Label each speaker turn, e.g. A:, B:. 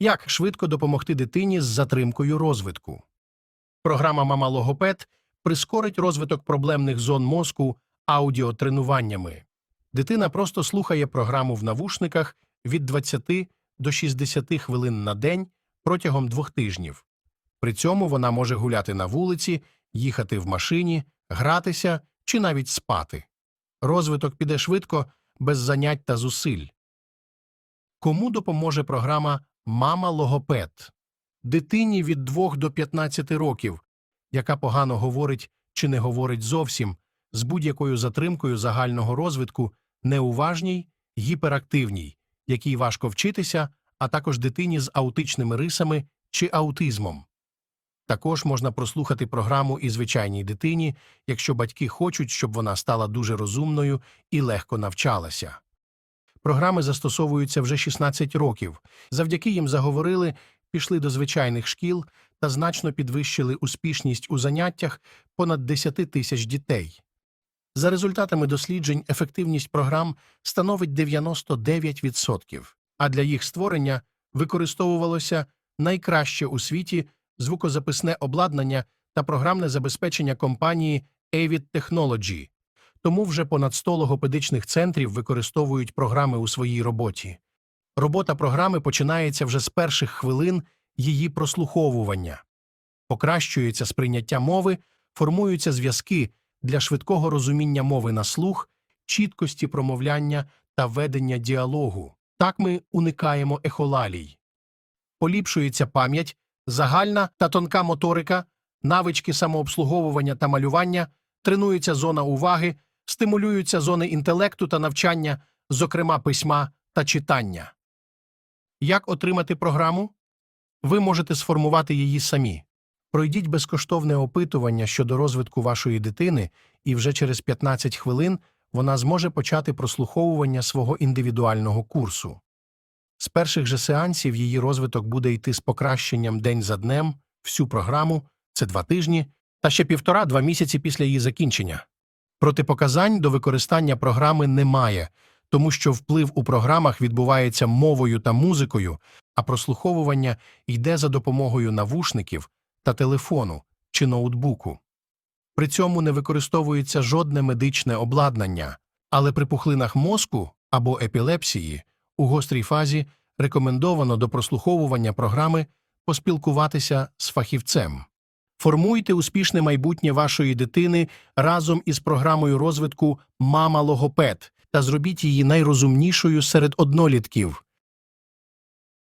A: Як швидко допомогти дитині з затримкою розвитку? Програма Мама Логопед прискорить розвиток проблемних зон мозку аудіотренуваннями. Дитина просто слухає програму в навушниках від 20 до 60 хвилин на день протягом двох тижнів. При цьому вона може гуляти на вулиці, їхати в машині, гратися чи навіть спати. Розвиток піде швидко, без занять та зусиль. Кому допоможе програма Мама Логопед? Дитині від 2 до 15 років, яка погано говорить чи не говорить зовсім, з будь-якою затримкою загального розвитку, неуважній, гіперактивній, якій важко вчитися, а також дитині з аутичними рисами чи аутизмом. Також можна прослухати програму і звичайній дитині, якщо батьки хочуть, щоб вона стала дуже розумною і легко навчалася. Програми застосовуються вже 16 років. Завдяки їм заговорили, пішли до звичайних шкіл та значно підвищили успішність у заняттях понад 10 тисяч дітей. За результатами досліджень, ефективність програм становить 99%, а для їх створення використовувалося найкраще у світі звукозаписне обладнання та програмне забезпечення компанії Avid Technology. Тому вже понад 100 логопедичних центрів використовують програми у своїй роботі. Робота програми починається вже з перших хвилин її прослуховування. Покращується сприйняття мови, формуються зв'язки для швидкого розуміння мови на слух, чіткості промовляння та ведення діалогу. Так ми уникаємо ехолалій. Поліпшується пам'ять, загальна та тонка моторика, навички самообслуговування та малювання, тренується зона уваги, стимулюються зони інтелекту та навчання, зокрема письма та читання. Як отримати програму? Ви можете сформувати її самі. Пройдіть безкоштовне опитування щодо розвитку вашої дитини, і вже через 15 хвилин вона зможе почати прослуховування свого індивідуального курсу. З перших же сеансів її розвиток буде йти з покращенням день за днем, всю програму це два тижні, та ще півтора-два місяці після її закінчення. Протипоказань до використання програми немає, тому що вплив у програмах відбувається мовою та музикою, а прослуховування йде за допомогою навушників та телефону чи ноутбуку. При цьому не використовується жодне медичне обладнання, але при пухлинах мозку або епілепсії у гострій фазі рекомендовано до прослуховування програми поспілкуватися з фахівцем. Формуйте успішне майбутнє вашої дитини разом із програмою розвитку Мама Логопед та зробіть її найрозумнішою серед однолітків.